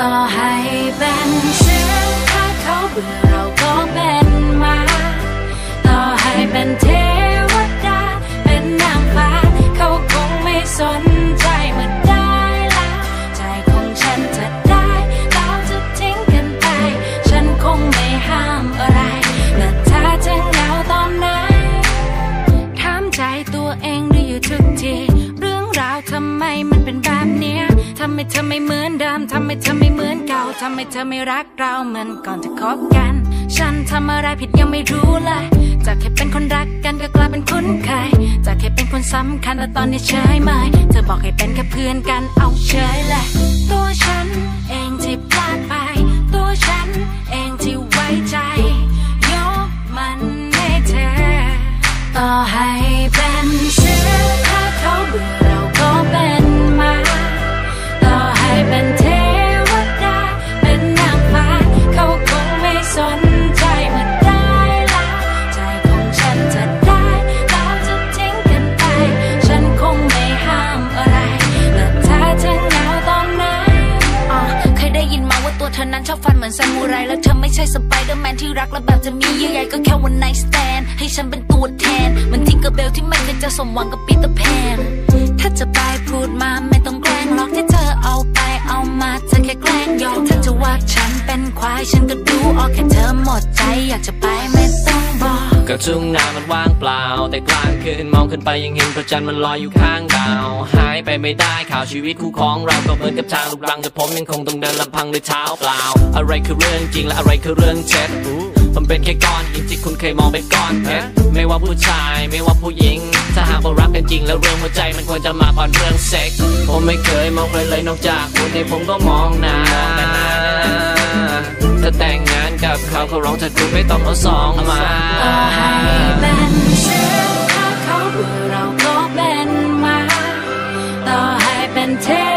ต่อให้เป็นำไมเธอไม่เหมือนเดิมทำไมเธอไม่เหมือนเก่าทำไมเธอไม่รักเราเหมือนก่อนจะคบกัน ฉันทำอะไรผิดยังไม่รู้เลย จากแค่เป็นคนรักกันก็กลายเป็นคุ้นเคย จากแค่เป็นคนสำคัญแต่ตอนนี้เฉยเมเธอบอกให้เป็นแค่เพื่อนกันเอาเฉยเลยตัวฉันเองที่พลาดไป ตัวฉันเองที่ไว้ใจ ยกมันให้เธอต่อให้เป็น ตัวเธอนั้นชอบฟันเหมือนซามูไรแล้วเธอไม่ใช่สไปเดอร์แมนที่รักและแบบจะมีเยื่อใยก็แค่วันไนสแตนให้ฉันเป็นตัวแทนเหมันทิงเกอร์เบลที่ไม่เคยจะสมหวังกับปีเตอร์แพนถ้าจะไปพูดมาไม่ต้องแกล้งหรอกที่เธอเอาไปเอามาเธอแค่แกล้งยอมถ้าจะว่าฉันเป็นควายฉันก็ดูออกแค่เธอหมดใจอยากจะไปไม่ต้อง กก็ทุ่งนามันว่างเปล่า แต่กลางคืนมองขึ้นไปยังเห็นพระจันทร์มันลอยอยู่ข้างดาวหายไปไม่ได้ข่าวชีวิตคู่ของเราก็เหมือนกับทางลูกรังแต่ผมยังคงต้องเดินลำพังด้วยเท้าเปล่า อะไรคือเรื่องจริงและอะไรคือเรื่องเท็จมันเป็นแค่ก้อนหินที่คุณเคยมองเป็นก้อนเพชรไม่ว่าผู้ชายไม่ว่าผู้หญิง ถ้าหากว่ารักกันจริงแล้วเรื่องหัวใจมันควรจะมาก่อนเรื่องเซ็กส์ผมไม่เคยมองใครเลยนอกจากคุณที่ผมก็มองนานถ้าแต่งงานกับเขาเขาร้องถ้าคุณไม่ต้องเอาสองมา ถ้า